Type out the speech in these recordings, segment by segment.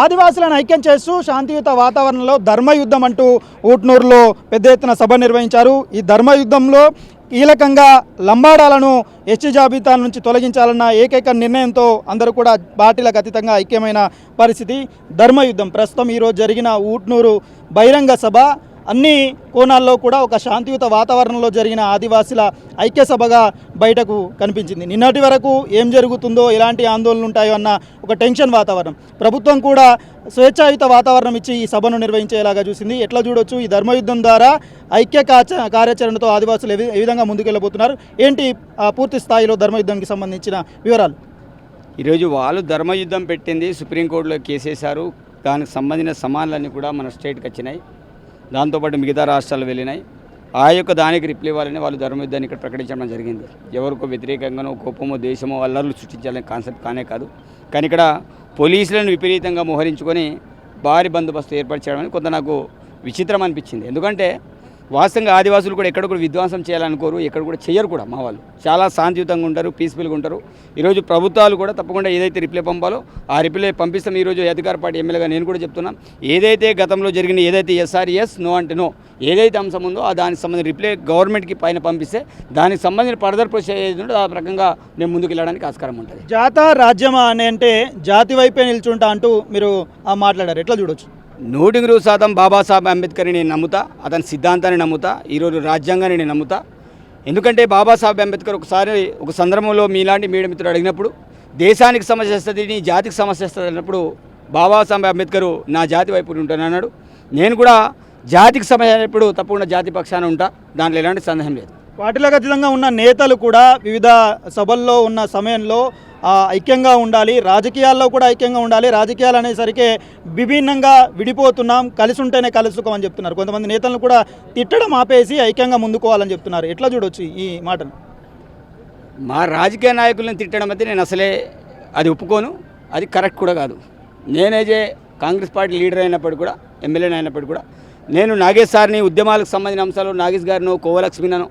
ఆదివాసులను ఐక్యం చేస్తూ శాంతియుత వాతావరణంలో ధర్మయుద్ధం అంటూ ఊట్నూరులో పెద్ద ఎత్తున సభ నిర్వహించారు. ఈ ధర్మయుద్ధంలో కీలకంగా లంబాడాలను ఎస్టీ జాబితా నుంచి తొలగించాలన్న ఏకైక నిర్ణయంతో అందరూ కూడా పార్టీలకు అతీతంగా ఐక్యమైన పరిస్థితి. ధర్మయుద్ధం ప్రస్తుతం ఈరోజు జరిగిన ఊట్నూరు బహిరంగ సభ. అన్ని కోణాల్లో కూడా ఒక శాంతియుత వాతావరణంలో జరిగిన ఆదివాసీల ఐక్య సభగా బయటకు కనిపించింది. నిన్నటి వరకు ఏం జరుగుతుందో ఎలాంటి ఆందోళనలు ఉంటాయో అన్న ఒక టెన్షన్ వాతావరణం. ప్రభుత్వం కూడా స్వేచ్ఛాయుత వాతావరణం ఇచ్చి ఈ సభను నిర్వహించేలాగా చూసింది. ఎట్లా చూడొచ్చు? ఈ ధర్మయుద్ధం ద్వారా ఐక్య కాచ కార్యాచరణతో ఆదివాసులు ఏ విధంగా ముందుకెళ్ళబోతున్నారు? ఏంటి పూర్తి స్థాయిలో ధర్మయుద్ధానికి సంబంధించిన వివరాలు? ఈరోజు వాళ్ళు ధర్మయుద్ధం పెట్టింది. సుప్రీంకోర్టులో కేసేశారు. దానికి సంబంధించిన సమాన్లన్నీ కూడా మన స్టేట్కి వచ్చినాయి. దాంతోపాటు మిగతా రాష్ట్రాలు వెళ్ళినాయి. ఆ యొక్క దానికి రిప్లై ఇవ్వాలని వాళ్ళు ధర్మయుద్ధాన్ని ఇక్కడ ప్రకటించడం జరిగింది. ఎవరికో వ్యతిరేకంగానో కోపమో దేశమో అల్లర్లు సృష్టించాలనే కాన్సెప్ట్ కానే కాదు. కానీ ఇక్కడ పోలీసులను విపరీతంగా మోహరించుకొని భారీ బందోబస్తు ఏర్పాటు చేయడం అనేది కొంత నాకు విచిత్రం అనిపించింది. ఎందుకంటే వాస్తవంగా ఆదివాసులు కూడా ఎక్కడ కూడా విధ్వంసం చేయాలనుకోరు ఎక్కడ కూడా చేయరు కూడా మా వాళ్ళు. చాలా శాంతియుతంగా ఉంటారు పీస్ఫుల్గా ఉంటారు. ఈరోజు ప్రభుత్వాలు కూడా తప్పకుండా ఏదైతే రిప్లై పంపాలో ఆ రిప్లై పంపిస్తాం. ఈరోజు అధికార పార్టీ ఎమ్మెల్యేగా నేను కూడా చెప్తున్నాను ఏదైతే గతంలో జరిగిన ఏదైతే ఎస్ఆర్ ఎస్ నో అంటే నో ఏదైతే అంశం ఉందో ఆ దానికి సంబంధించిన రిప్లై గవర్నమెంట్కి పైన పంపిస్తే దానికి సంబంధించిన ఫర్దర్ ప్రొసీజర్ ఏది ఉందో ఆ రకంగా మేము ముందుకు వెళ్ళడానికి ఆస్కారం ఉంటుంది. జాత రాజ్యమా అని అంటే జాతి వైపే నిల్చుంటా అంటూ మీరు ఆ, మాట్లాడారు. ఎట్లా చూడొచ్చు? నూటికి నూరు శాతం బాబాసాహెబ్ అంబేద్కర్ని నేను నమ్ముతా అతని సిద్ధాంతాన్ని నమ్ముతా ఈరోజు రాజ్యాంగాన్ని నేను నమ్ముతా. ఎందుకంటే బాబాసాహెబ్ అంబేద్కర్ ఒకసారి ఒక సందర్భంలో మీలాంటి మీడియా మిత్రుడు అడిగినప్పుడు దేశానికి సమస్య వస్తుంది నీ జాతికి సమస్య వస్తుంది అన్నప్పుడు బాబాసాహెబ్ అంబేద్కర్ నా జాతి వైపు ఉంటానన్నాడు నేను కూడా జాతికి సమస్య అయినప్పుడు తప్పకుండా జాతి పక్షాన ఉంటా దాంట్లో ఎలాంటి సందేహం లేదు. పార్టీలకు అతీతంగా ఉన్న నేతలు కూడా వివిధ సభల్లో ఉన్న సమయంలో ఐక్యంగా ఉండాలి. రాజకీయాల్లో కూడా ఐక్యంగా ఉండాలి. రాజకీయాలు అనేసరికి విభిన్నంగా విడిపోతున్నాం. కలిసి ఉంటేనే కలుసుకం అని చెప్తున్నారు. కొంతమంది నేతలను కూడా తిట్టడం ఆపేసి ఐక్యంగా ముందుకోవాలని చెప్తున్నారు. ఎట్లా చూడొచ్చు ఈ మాటను? మా రాజకీయ నాయకులను తిట్టడం అయితే నేను అసలే అది ఒప్పుకోను. అది కరెక్ట్ కూడా కాదు. నేనేజే కాంగ్రెస్ పార్టీ లీడర్ అయినప్పుడు కూడా ఎమ్మెల్యే అయినప్పటికీ కూడా నేను నాగేష్ సార్ని ఉద్యమాలకు సంబంధించిన అంశాలు నాగేష్ గారిను కోవలక్ష్మినను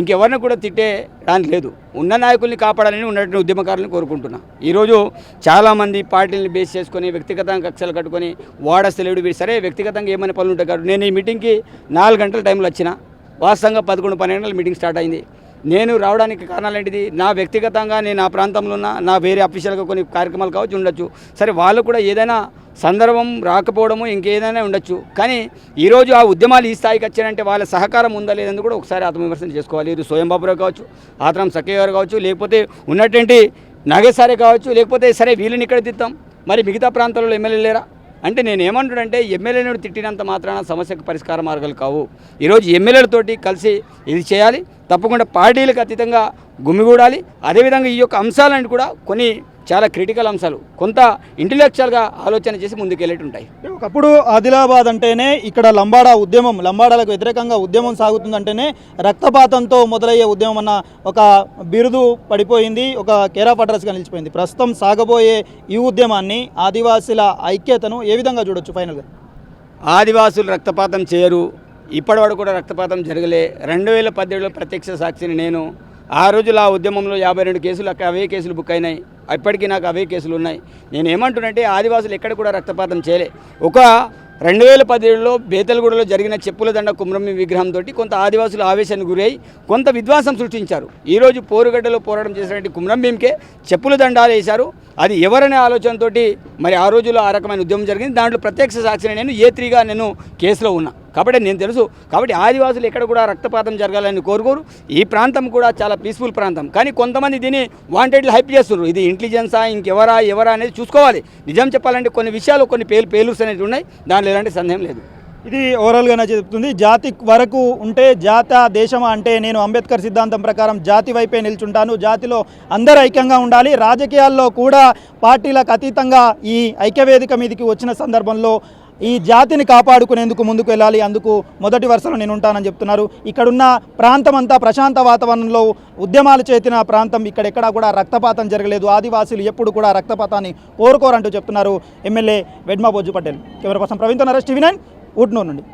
ఇంకెవరిని కూడా తిట్టే దాని లేదు. ఉన్న నాయకుల్ని కాపాడాలని ఉన్నటువంటి ఉద్యమకారులను కోరుకుంటున్నా. ఈరోజు చాలామంది పార్టీని బేస్ చేసుకొని వ్యక్తిగతంగా కక్షలు కట్టుకొని వాడస్తలేడు సరే వ్యక్తిగతంగా ఏమైనా పనులు ఉంటాయి కాబట్టి నేను ఈ మీటింగ్కి నాలుగు గంటల టైంలో వచ్చిన. వాస్తవంగా పదకొండు పన్నెండు గంటల మీటింగ్ స్టార్ట్ అయింది. నేను రావడానికి కారణాలు ఏంటిది? నా వ్యక్తిగతంగా నేను నా ప్రాంతంలో ఉన్న నా వేరే అఫీషియల్గా కొన్ని కార్యక్రమాలు కావచ్చు ఉండొచ్చు. సరే వాళ్ళు కూడా ఏదైనా సందర్భం రాకపోవడము ఇంకేదైనా ఉండొచ్చు. కానీ ఈరోజు ఆ ఉద్యమాలు ఈ స్థాయికి వచ్చారంటే వాళ్ళ సహకారం ఉందా లేదని కూడా ఒకసారి ఆత్మవిమర్శన చేసుకోవాలి. ఇది స్వయం బాబురావు కావచ్చు ఆత్రం సఖ్య గారు కావచ్చు లేకపోతే ఉన్నటువంటి నాగేశ్వరే కావచ్చు లేకపోతే సరే వీళ్ళని ఇక్కడ తిత్తాం. మరి మిగతా ప్రాంతాలలో ఎమ్మెల్యే లేరా? అంటే నేను ఏమంటున్నానంటే ఎమ్మెల్యేను తిట్టినంత మాత్రాన సమస్యకు పరిష్కార మార్గాలు కావు. ఈరోజు ఎమ్మెల్యేలతోటి కలిసి ఇది చేయాలి. తప్పకుండా పార్టీలకు అతీతంగా గుమిగూడాలి. అదేవిధంగా ఈ యొక్క అంశాలను కూడా కొన్ని చాలా క్రిటికల్ అంశాలు. కొంత ఇంటలెక్చువల్గా ఆలోచన చేసి ముందుకెళ్ళేటుంటాయి. ఒకప్పుడు ఆదిలాబాద్ అంటేనే ఇక్కడ లంబాడా ఉద్యమం లంబాడాలకు వ్యతిరేకంగా ఉద్యమం సాగుతుందంటేనే రక్తపాతంతో మొదలయ్యే ఉద్యమం అన్న ఒక బిరుదు పడిపోయింది ఒక కేరా పట్రస్గా నిలిచిపోయింది. ప్రస్తుతం సాగబోయే ఈ ఉద్యమాన్ని ఆదివాసీల ఐక్యతను ఏ విధంగా చూడొచ్చు ఫైనల్గా? ఆదివాసులు రక్తపాతం చేయరు ఇప్పటివరకు కూడా రక్తపాతం జరగలే. రెండు వేల పద్దెనిమిదిలో ప్రత్యక్ష సాక్షిని నేను ఆ రోజులు ఆ ఉద్యమంలో యాభై రెండు కేసులు అక్కడ అవే కేసులు బుక్ అయినాయి. అప్పటికీ నాకు అవే కేసులు ఉన్నాయి. నేను ఏమంటున్నంటే ఆదివాసులు ఎక్కడ కూడా రక్తపాతం చేయలే. ఒక రెండు వేల పదిహేడులో బేతలగూడలో జరిగిన చెప్పుల దండ కుమ్రమి విగ్రహంతో కొంత ఆదివాసులు ఆవేశానికి గురై కొంత విద్వాసం సృష్టించారు. ఈరోజు పోరుగడ్డలో పోరాటం చేసినటువంటి కుమ్రం చెప్పుల దండాలు వేశారు. అది ఎవరనే ఆలోచనతోటి మరి ఆ రోజుల్లో ఆ రకమైన ఉద్యమం జరిగింది. దాంట్లో ప్రత్యక్ష సాక్షిని నేను ఏ త్రీగా నేను కేసులో ఉన్నా. కాబట్టి నేను తెలుసు కాబట్టి ఆదివాసులు ఎక్కడ కూడా రక్తపాతం జరగాలని కోరుకోరు. ఈ ప్రాంతం కూడా చాలా పీస్ఫుల్ ప్రాంతం. కానీ కొంతమంది దీన్ని వాంటెడ్లు హైప్ చేస్తున్నారు. ఇది ఇంటెలిజెన్సా ఇంకెవరా ఎవరా అనేది చూసుకోవాలి. నిజం చెప్పాలంటే కొన్ని విషయాలు కొన్ని పేలు పేలుస్ అనేవి ఉన్నాయి. దానిలో ఎలాంటి సందేహం లేదు. ఇది ఓవరాల్గా చెప్తుంది. జాతి వరకు ఉంటే జాత దేశమా అంటే నేను అంబేద్కర్ సిద్ధాంతం ప్రకారం జాతి వైపే నిల్చుంటాను. జాతిలో అందరూ ఐక్యంగా ఉండాలి. రాజకీయాల్లో కూడా పార్టీలకు అతీతంగా ఈ ఐక్యవేదిక మీదకి వచ్చిన సందర్భంలో ఈ జాతిని కాపాడుకునేందుకు ముందుకు వెళ్ళాలి. అందుకు మొదటి వరుసలో నేను ఉంటానని చెప్తున్నారు. ఇక్కడున్న ప్రాంతం అంతా ప్రశాంత వాతావరణంలో ఉద్యమాలు చేతిన ప్రాంతం. ఇక్కడెక్కడా కూడా రక్తపాతం జరగలేదు. ఆదివాసీలు ఎప్పుడు కూడా రక్తపాతాన్ని కోరుకోరంటూ చెప్తున్నారు ఎమ్మెల్యే వెడ్మా బొజ్జు పటేల్. కెమెరా కోసం ప్రవీణ్ నరేష్ టీవీ నైన్ ఊట్నూరు నుండి.